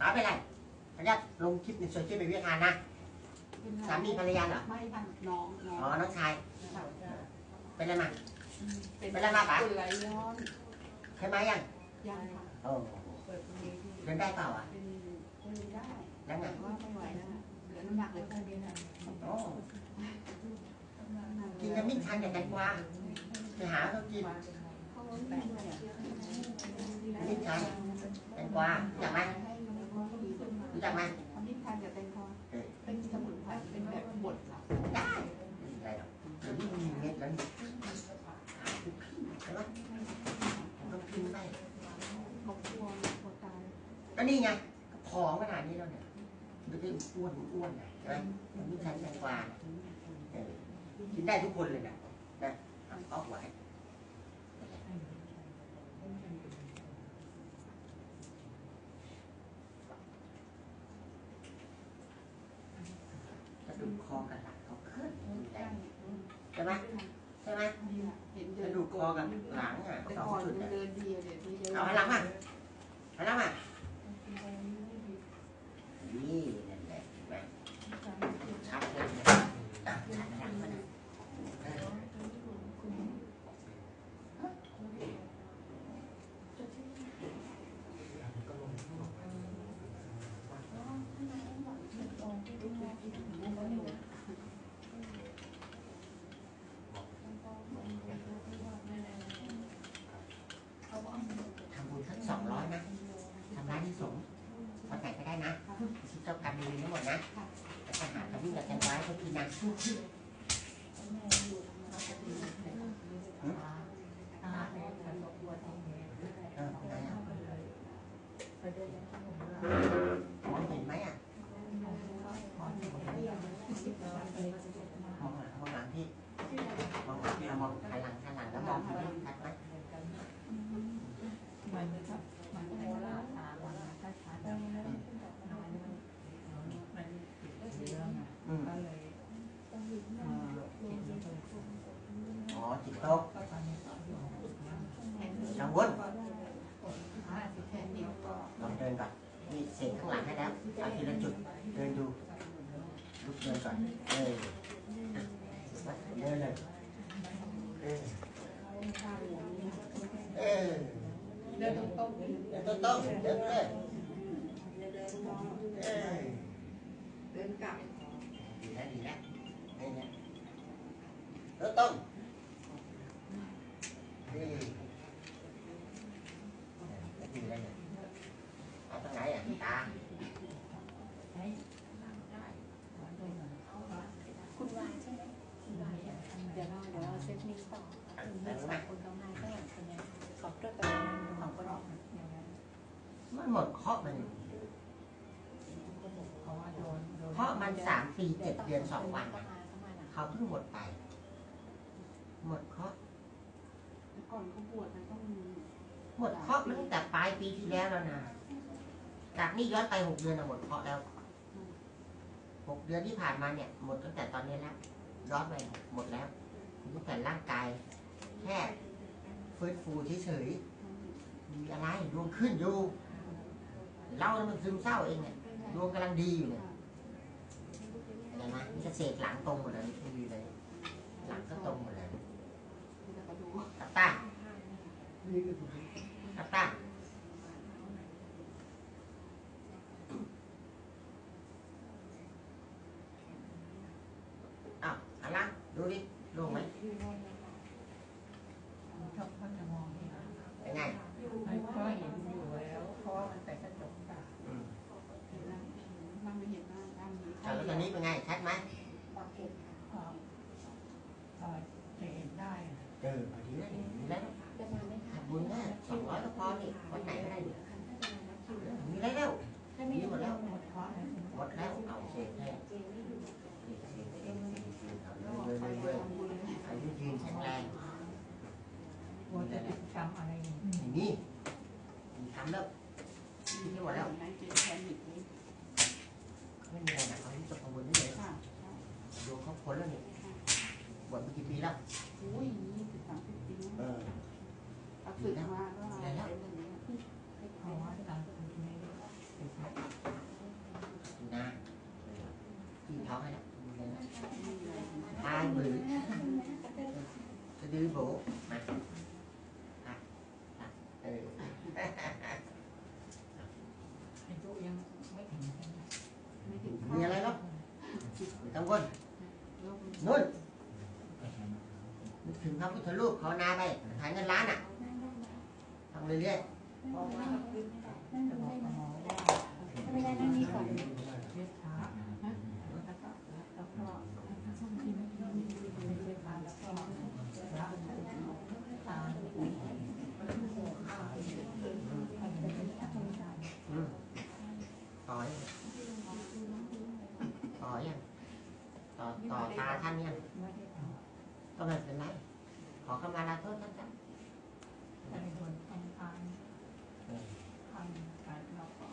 ป๋าไปไหนขออนุญาตลงคลิปในโซเชียลมีเดียทานนะ สามีภรรยาเหรอ ไม่ค่ะน้องน้องอ๋อน้องชาย ค่ะเป็นอะไรมาเป็นเป็นอะไรมาปะ เป็นไรย้อนเคยมายังยังค่ะโอ้เดินได้เปล่าอะเป็นเป็นได้ยังไงแต่ว่าไม่ไหวแล้วนะเหลือน้ำหนักเหลยแค่นี้นะโอ้กินจะมิ่งชันอย่างแตงกวาไปหาเขากินเขาไม่ได้อะมิ่งชันแตงกวารู้จักไหม รู้จักไหมทำที่ทานกับแตงกวาเป็นสมุนไพรเป็นแบบบดเหรอได้ไม่เป็นไรหรอกเดี๋ยวนี้มีเม็ดแล้วนี่ใช่ไหมต้องกินได้เขากลัวกลัวตายก็นี่ไงผอมขนาดนี้แล้วเนี่ยไม่ได้อ้วนอ้วนนะใช่ไหมมันมิ่งชันแตงกวาเออกินได้ทุกคนเลยนะนะเอาไว้กระดูกคอกับหลังเขาเคลื่อนแรงใช่ไหมใช่ไหมเห็นกเดินระดูกคอกับหลังอะแต่สองก่อนจุดมันอะเดินดีอะเดี๋ยวนี้เดินเอาหันหลังมาหันหลังมานี่นั่นแหละเห็นไหมชัดเลยเนี่ยอะหันหลังมานะเออทำบุญ สักสองร้อยนะทำร้านที่สงฆ์วันไหนก็ได้นะชิดเจ้ากรรมนายเวรทั้งหมดนะแล้วก็หาขมิ้นกับแตงกวาให้เขากินนะเออเป็นไงอะมองเห็นไหมอะมองหลังมองหลังที่มองหลังที่เรามองหันหลังหันหลังแล้วมองที่นี่ชัดไหม มันครับมันโมล่าตาวันช้าช้าๆมัน อืม ก็เลย อ๋อจิตตกกังวลห้าสิบแค่นี้ก็ลองเดินก่อนมีเสียงข้างหลังให้ มันหมดเคราะห์มันเพราะมันสามปีเจ็ดเดือนสองวันเขานะเขาเพิ่งหมดไป หมดเคราะห์ก่อนเขาบวชมันต้องหมดเคราะห์มันตั้งแต่ปลายปีที่แล้วแล้วนะจากนี้ย้อนไปหกเดือนอะหมดเคราะห์แล้วหกเดือนที่ผ่านมาเนี่ยหมดตั้งแต่ตอนนี้แล้วย้อนไปหมดแล้วตั้งแต่ร่างกายแค่ฟื้นฟูเฉยๆมีอะไรดวงขึ้นอยู่ เราเนี่ยมันซึมเศร้าเองเนี่ยดวงกำลังดีอยู่เนี่ยเห็นไหมนี่ก็เศษหลังตรงหมดเลยไม่มีเลย หลังก็ตรงหมดเลยแล้วตับตาตับตาอ้าวหันหลังดูดิโล่งไหม ชอบเขาจะมองนี่นะ เป็นไง ก็เห็นอยู่แล้วเพราะว่ามันใส่กระจกตา อืม เห็นแล้วมันไม่เห็นหน้าด้านนี้ แล้วตอนนี้เป็นไง ชัดไหม บางเก็บค่ะ ก็จะเห็นได้ เออพอดีแล้วดีแล้วจะมาไหมคะทำบุญแน่สองร้อยก็พอนี่วันไหนก็ได้นี่มีอะไรแล้วถ้าไม่หมดแล้วหมดเพราะอะไรหมดแล้วเอาเศษแค่เจไม่อยู่เอาเลยเลยเลยอายุยืนแข็งแรงกลัวจะติดช้ำอะไรอย่างนี้อย่างนี้มีทำแล้วมีที่หมดแล้วนั่นเป็นแพนิคเลยไม่มีอะไรหนักเขาที่จะกังวลไม่เลยค่ะดวงเขาพ้นแล้วนี่บวชมากี่ปีแล้วอุ้ย bờ bác sĩ hoa đó là na chị thói hai mươi cái đứa bố mà ừ nghe lại đó không quên luôn นแบบนี้ไม่เพระว่าตามคุณไม่ได้ขายเงินล้านอะทำเรื่อยบอกว่าจะบอกกับหมอว่าถ้าไม่ได้นั่งนี้ ก็ไม่เป็นไร ขอเข้ามาลาโทษนะครับ แต่ในส่วนของการทำการเราขอ